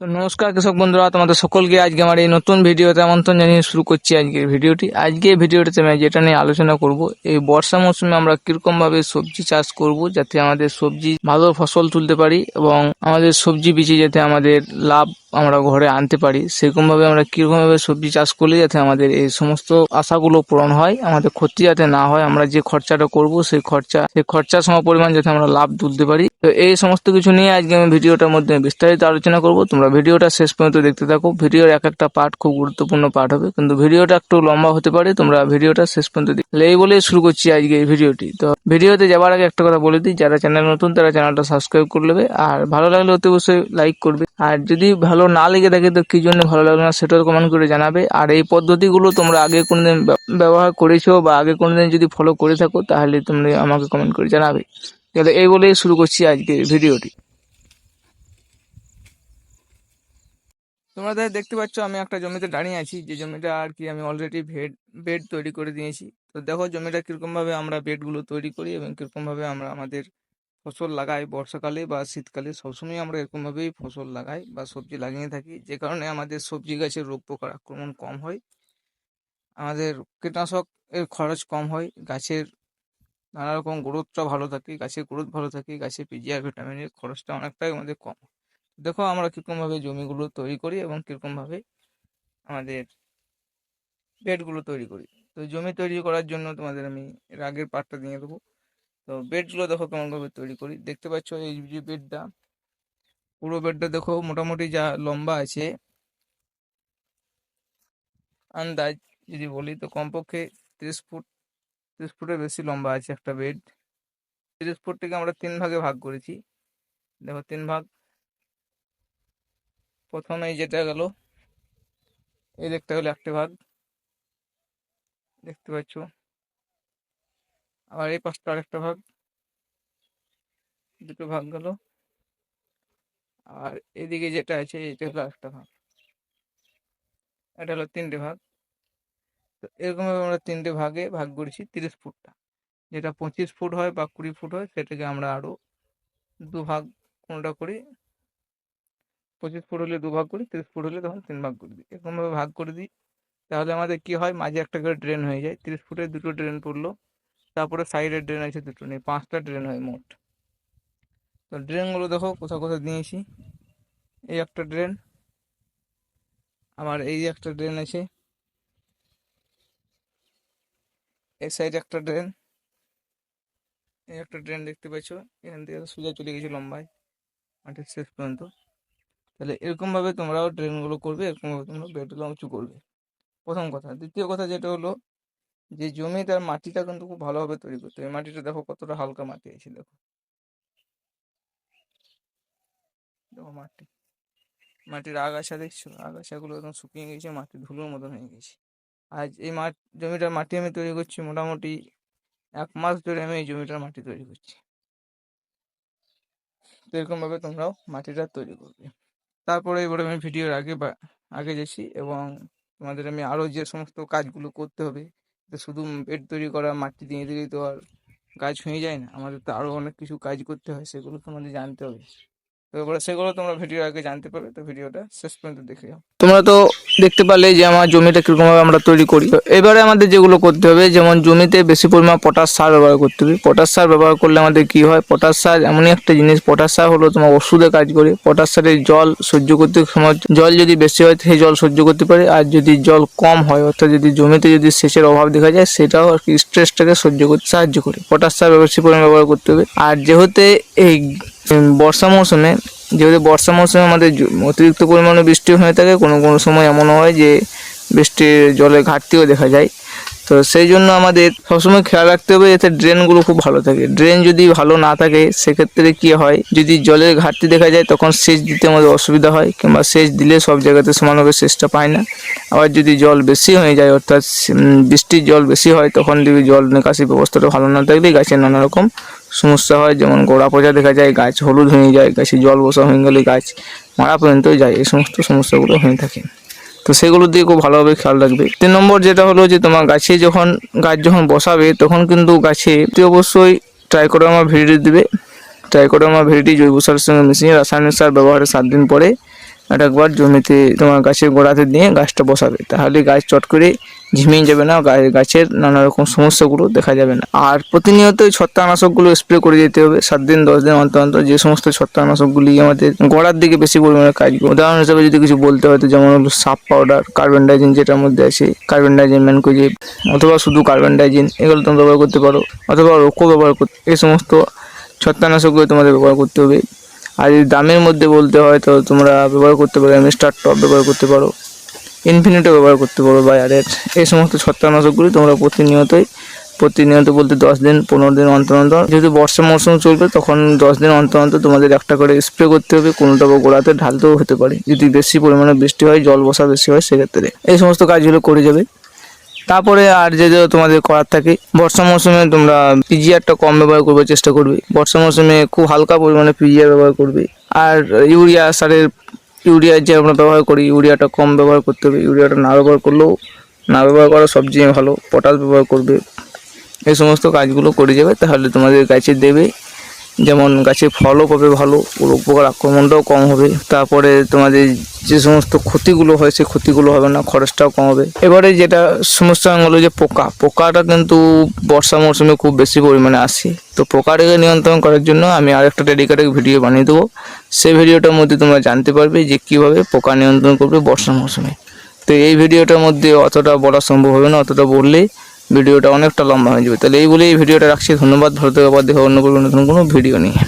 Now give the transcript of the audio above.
তো নমস্কার কৃষক বন্ধুরা, তোমাদের সকলকে আজকে আমার এই নতুন ভিডিওতে আমন্ত্রণ জানিয়ে শুরু করছি আজকের ভিডিওটি। আজকে ভিডিওটিতে আমি যেটা নিয়ে আলোচনা করব, এই বর্ষা মৌসুমে আমরা কীরকমভাবে সবজি চাষ করব যাতে আমাদের সবজি ভালো ফসল তুলতে পারি এবং আমাদের সবজি বেঁচে যাতে আমাদের লাভ আমরা ঘরে আনতে পারি। সেরকমভাবে আমরা কীরকমভাবে সবজি চাষ করলে যাতে আমাদের এই সমস্ত আশাগুলো পূরণ হয়, আমাদের ক্ষতি যাতে না হয়, আমরা যে খরচাটা করব সেই খরচা, সেই খরচার সম পরিমাণ যাতে আমরা লাভ তুলতে পারি। তো এই সমস্ত কিছু নিয়ে আজকে আমি ভিডিওটার মধ্যে বিস্তারিত আলোচনা করব। তোমরা ভিডিওটা শেষ পর্যন্ত দেখতে থাকো। ভিডিওর এক একটা পার্ট খুব গুরুত্বপূর্ণ পার্ট হবে। কিন্তু ভিডিওটা একটু লম্বা হতে পারে। তোমরা ভিডিওটা শেষ পর্যন্ত দেখো। এই বলে শুরু করছি আজকে এই ভিডিওটি। তো ভিডিওতে যাওয়ার আগে একটা কথা বলে দিই। যারা চ্যানেল নতুন, তারা চ্যানেলটা সাবস্ক্রাইব করে নেবে। আর ভালো লাগলে অতি অবশ্যই লাইক করবে। আর যদি ভালো না লেগে থাকে তো কী জন্য ভালো লাগল না সেটাও কমেন্ট করে জানাবে। আর এই পদ্ধতিগুলো তোমরা আগে কোনোদিন ব্য- ব্যবহার করেছ বা আগে কোনোদিন যদি ফলো করে থাকো তাহলে তোমরা আমাকে কমেন্ট করে জানাবে। তাহলে এই বলেই শুরু করছি আজকে ভিডিওটি। তোমরা দেখতে পাচ্ছ আমি একটা জমিতে দাঁড়িয়ে আছি। যে জমিটা আর কি আমি অলরেডি বেড বেড তৈরি করে দিয়েছি। তো দেখো জমিটা কীরকমভাবে আমরা বেডগুলো তৈরি করি এবং কীরকমভাবে আমরা আমাদের ফসল লাগাই বর্ষাকালে বা শীতকালে সবসময় আমরা এরকমভাবেই ফসল লাগাই বা সবজি লাগিয়ে থাকি। যে কারণে আমাদের সবজি গাছের রোগ পোকার আক্রমণ কম হয়। আমাদের কীটনাশক এর খরচ কম হয়। গাছের নানা রকম গ্রোথটা ভালো থাকে, গাছের গ্রোথ ভালো থাকে, গাছের পিজিআর ভিটামিনের খরচটা অনেকটাই আমাদের কম দেখো আমরা কীরকমভাবে জমিগুলো তৈরি করি এবং কীরকমভাবে আমাদের বেডগুলো তৈরি করি। তো জমি তৈরি করার জন্য তোমাদের আমি এর আগের পার্টটা দিয়ে দেবো। তো বেডগুলো দেখো কেমন ভাবে তৈরি করি। দেখতে পাচ্ছ এই যে বেডটা পুরো বেডটা দেখো মোটামুটি যা লম্বা আছে। আন্দাজ যদি বলি তো কমপক্ষে তিরিশ ফুট, তিরিশ ফুটের বেশি লম্বা আছে একটা বেড তিরিশ ফুটটাকে আমরা তিন ভাগে ভাগ করেছি। দেখো তিন ভাগ। প্রথমে যেটা গেল, এই দেখতে হলো একটা ভাগ। দেখতে পাচ্ছ? আবার এই পাশটা আরেকটা ভাগ। দুটো ভাগ গেল। আর এদিকে যেটা আছে, এটা হলো একটা ভাগ। এটা হলো তিনটে ভাগ। তো এরকমভাবে আমরা তিনটে ভাগে ভাগ করেছি তিরিশ ফুটটা। যেটা পঁচিশ ফুট হয় বা কুড়ি ফুট হয়, সেটাকে আমরা আরও দু ভাগ কোনটা করি? পঁচিশ ফুট হলে দু ভাগ করি, তিরিশ ফুট হলে তখন তিন ভাগ করে দিই। এরকমভাবে ভাগ করে দিই। তাহলে আমাদের কি হয়? মাঝে একটা করে ড্রেন হয়ে যায়। তিরিশ ফুটের দুটো ড্রেন পড়ল। তারপরে সাইডের ড্রেন আছে দুটো, নেই, পাঁচটা ড্রেন হয় মোট। তো ড্রেনগুলো দেখো কোথাও কোথাও দিয়েছি? এই একটা ড্রেন আমার এই একটা ড্রেন আছে। এই সাইডে একটা ড্রেন এই একটা ড্রেন দেখতে পাচ্ছ এখান থেকে সোজা চলে গেছে লম্বায়, মাঠের শেষ পর্যন্ত। তাহলে এরকমভাবে তোমরাও ড্রেনগুলো করবে এরকমভাবে তোমরা বেডগুলো উঁচু করবে প্রথম কথা দ্বিতীয় কথা যেটা হলো যে জমি তার মাটিটা কিন্তু খুব ভালোভাবে তৈরি করতে হবে। মাটিটা দেখো কতটা হালকা মাটি আছে দেখো। দেখো মাটি। মাটির আগাছা দেখছ? আগাছাগুলো একদম শুকিয়ে গেছে, মাটি ধুলোর মতন হয়ে গেছে। আজ এই মাঠ জমিটার মাটি আমি তৈরি করছি মোটামুটি এক মাস ধরে আমি এই জমিটার মাটি তৈরি করছি। তো এরকমভাবে তোমরাও মাটিটা তৈরি করবে। তারপরে এবারে আমি ভিডিওর আগে বা আগে যাচ্ছি এবং তোমাদের আমি আরও যে সমস্ত কাজগুলো করতে হবে শুধু বেড তৈরি করা, মাটি দিয়ে দিলেই তো আর কাজ হয়ে যায় না। আমাদের তো আরও অনেক কিছু কাজ করতে হয়, সেগুলো তো আমাদের জানতে হবে। সেগুলো তোমরা ভিডিওর আগে জানতে পারবে, তো ভিডিওটা শেষ পর্যন্ত দেখে যাও তোমরা তো দেখতে পারলে যে আমার জমিটা কীরকম ভাবে আমরা তৈরি করি। এবারে আমাদের যেগুলো করতে হবে, যেমন জমিতে বেশি পরিমাণ পটাশ সার ব্যবহার করতে হবে। পটাশ সার ব্যবহার করলে আমাদের কি হয়? পটাশ সার এমনই একটা জিনিস, পটাশ সার হলো তোমার ওষুধে কাজ করে। পটাশ সারের জল সহ্য করতে জল যদি বেশি হয়, সেই জল সহ্য করতে পারে। আর যদি জল কম হয়, অর্থাৎ যদি জমিতে যদি সেচের অভাব দেখা যায়, সেটাও আর কি স্ট্রেসটাকে সহ্য করতে সাহায্য করে। পটাশ সার বেশি পরিমাণ ব্যবহার করতে হবে। আর যেহেতু এই বর্ষা মৌসুমে, যেহেতু বর্ষা মৌসুমে আমাদের অতিরিক্ত পরিমাণে বৃষ্টি হয়ে থাকে, কোনো কোনো সময় এমনও হয় যে বৃষ্টির জলের ঘাটতিও দেখা যায়। তো সেই জন্য আমাদের সবসময় খেয়াল রাখতে হবে যাতে ড্রেনগুলো খুব ভালো থাকে। ড্রেন যদি ভালো না থাকে, সেক্ষেত্রে কি হয়? যদি জলের ঘাটতি দেখা যায়, তখন সেচ দিতে আমাদের অসুবিধা হয়, কিংবা সেচ দিলে সব জায়গাতে সমানভাবে সেচটা পায় না। আবার যদি জল বেশি হয়ে যায়, অর্থাৎ বৃষ্টির জল বেশি হয়, তখন যদি জল নিকাশি ব্যবস্থাটা ভালো না থাকলে গাছের নানা রকম সমস্যা হয়, যেমন গোড়া পচা দেখা যায়, গাছ হলুদ হয়ে যায়, গাছে জল বসা হয়ে গেলে গাছ মারা পর্যন্ত যায়, এই সমস্ত সমস্যাগুলো হয়ে থাকে। তো সেগুলোর দিয়ে খুব ভালোভাবে খেয়াল রাখবে। তিন নম্বর যেটা হলো যে, তোমার গাছে যখন, গাছ যখন বসাবে, তখন কিন্তু গাছে অবশ্যই ট্রাইকোডার্মা ভিরিডি দিবে। ট্রাইকোডার্মা ভিরিডি জৈব সারের সঙ্গে মিশিয়ে রাসায়নিক সার ব্যবহারের সাত দিন পরে আর একবার জমিতে তোমার গাছের গোড়াতে দিয়ে গাছটা বসাবে। তাহলে গাছ চট করে ঝিমিয়ে যাবে না গাছের নানা রকম সমস্যাগুলো দেখা যাবে না। আর প্রতিনিয়ত এই ছত্রাকনাশকগুলো স্প্রে করে যেতে হবে। সাত দিন, দশ দিন অন্তর অন্তর যে সমস্ত ছত্রানাশকগুলি আমাদের গোড়ার দিকে বেশি পরিমাণে কাজ করে। উদাহরণ হিসাবে যদি কিছু বলতে হয়, তো যেমন হলো সাপ পাউডার কার্বন ডাইজিন যেটার মধ্যে আছে কার্বন ডাইজিন ম্যানকোজেব অথবা শুধু কার্বন ডাইজিন এগুলো তোমরা ব্যবহার করতে পারো। অথবা রোকো ব্যবহার করতে, এই সমস্ত ছত্রানাশকগুলো তোমাদের ব্যবহার করতে হবে। আর যদি দামের মধ্যে বলতে হয়, তো তোমরা ব্যবহার করতে পারো মিস্টার টপ ব্যবহার করতে পারো ইনফিনিটো ব্যবহার করতে পারো বা বায়ারের এই সমস্ত ছত্রাকনাশকগুলি তোমরা প্রতিনিয়তই, প্রতিনিয়ত বলতে দশ দিন, পনেরো দিন অন্তর অন্তর, যেহেতু বর্ষা মৌসুম চলবে, তখন দশ দিন অন্তর অন্তর তোমাদের একটা করে স্প্রে করতে হবে, কোনোটা বা গোড়াতে ঢালতেও হতে পারে। যদি বেশি পরিমাণে বৃষ্টি হয়, জল বসা বেশি হয়, সেক্ষেত্রে। এই সমস্ত কাজগুলো করে যাবে। তারপরে আর যে তোমাদের করার থাকে, বর্ষা মৌসুমে তোমরা পিজিআরটা কম ব্যবহার করবার চেষ্টা করবে। বর্ষা মৌসুমে খুব হালকা পরিমাণে পিজিআর ব্যবহার করবে। আর ইউরিয়া, সারের ইউরিয়া যে আমরা ব্যবহার করি, ইউরিয়াটা কম ব্যবহার করতে হবে। ইউরিয়াটা না ব্যবহার করলেও, না ব্যবহার করা সবচেয়ে ভালো। পটাশ ব্যবহার করবে। এই সমস্ত কাজগুলো করে যাবে, তাহলে তোমাদের গাছে দেবে। যেমন গাছে ফলও পাবে ভালো রোগ পোকার আক্রমণটাও কম হবে। তারপরে তোমাদের যে সমস্ত ক্ষতিগুলো হয়, সেই ক্ষতিগুলো হবে না, খরচটাও কম হবে। এবারে যেটা সমস্যা হলো যে পোকা। পোকাটা কিন্তু বর্ষা মৌসুমে খুব বেশি পরিমাণে আসে। তো পোকাটাকে নিয়ন্ত্রণ করার জন্য আমি আরেকটা ডেডিকেটেড ভিডিও বানিয়ে দেবো। সেই ভিডিওটার মধ্যে তোমরা জানতে পারবে যে কীভাবে পোকা নিয়ন্ত্রণ করবে বর্ষা মৌসুমে তো এই ভিডিওটার মধ্যে অতটা বলা সম্ভব হবে না, অতটা বললে ভিডিওটা অনেকটা লম্বা হয়ে যাবে। তাহলে এই বলেই ভিডিওটা রাখছি। ধন্যবাদ। ভারতের থেকে। আবার দেখা অন্য কোনো নতুন কোনো ভিডিও নিয়ে।